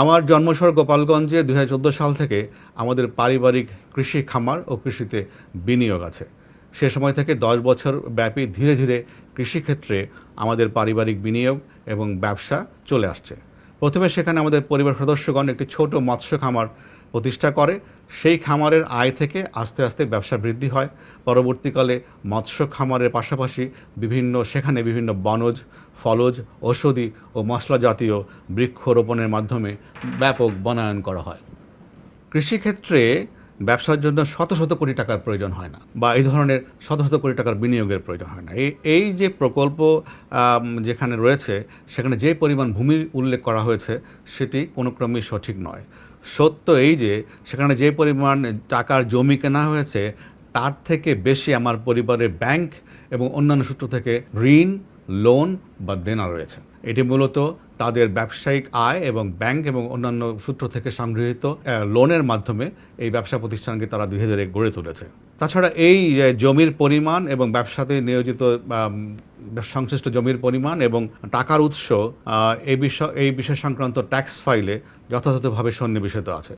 আমার জন্মশহর গোপালগঞ্জে দু হাজার চোদ্দ সাল থেকে আমাদের পারিবারিক কৃষি খামার ও কৃষিতে বিনিয়োগ আছে। সে সময় থেকে দশ বছর ব্যাপী ধীরে ধীরে কৃষিক্ষেত্রে আমাদের পারিবারিক বিনিয়োগ এবং ব্যবসা চলে আসছে। প্রথমে সেখানে আমাদের পরিবার সদস্যগণ একটি ছোট মৎস্য খামার প্রতিষ্ঠা করে, সেই খামারের আয় থেকে আস্তে আস্তে ব্যবসা বৃদ্ধি হয়। পরবর্তীকালে মৎস্য খামারের পাশাপাশি বিভিন্ন, সেখানে বিভিন্ন বনজ, ফলজ, ঔষধি ও মশলা জাতীয় বৃক্ষরোপণের মাধ্যমে ব্যাপক বনায়ন করা হয়। কৃষিক্ষেত্রে ব্যবসার জন্য শত শত কোটি টাকার প্রয়োজন হয় না বা এই ধরনের শত শত কোটি টাকার বিনিয়োগের প্রয়োজন হয় না। এই এই যে প্রকল্প যেখানে রয়েছে, সেখানে যে পরিমাণ ভূমি উল্লেখ করা হয়েছে, সেটি কোনো ক্রমেই সঠিক নয়। সত্য এই যে, সেখানে যে পরিমাণ টাকার জমি কেনা হয়েছে, তার থেকে বেশি আমার পরিবারের ব্যাংক এবং অন্যান্য সূত্র থেকে ঋণ, লোন বা দেনা রয়েছে। এটি মূলত তাদের ব্যবসায়িক আয় এবং ব্যাংক এবং অন্যান্য সূত্র থেকে সংগৃহীত লোনের মাধ্যমে এই ব্যবসা প্রতিষ্ঠানকে তারা দুই ধীরে গড়ে তুলেছে। তাছাড়া এই জমির পরিমাণ এবং ব্যবসাতে নিয়োজিত সংশ্লিষ্ট জমির পরিমাণ এবং টাকার উৎস এই বিষয় এই বিষয় সংক্রান্ত ট্যাক্স ফাইলে যথাযথভাবে সন্নিবেশিত আছে।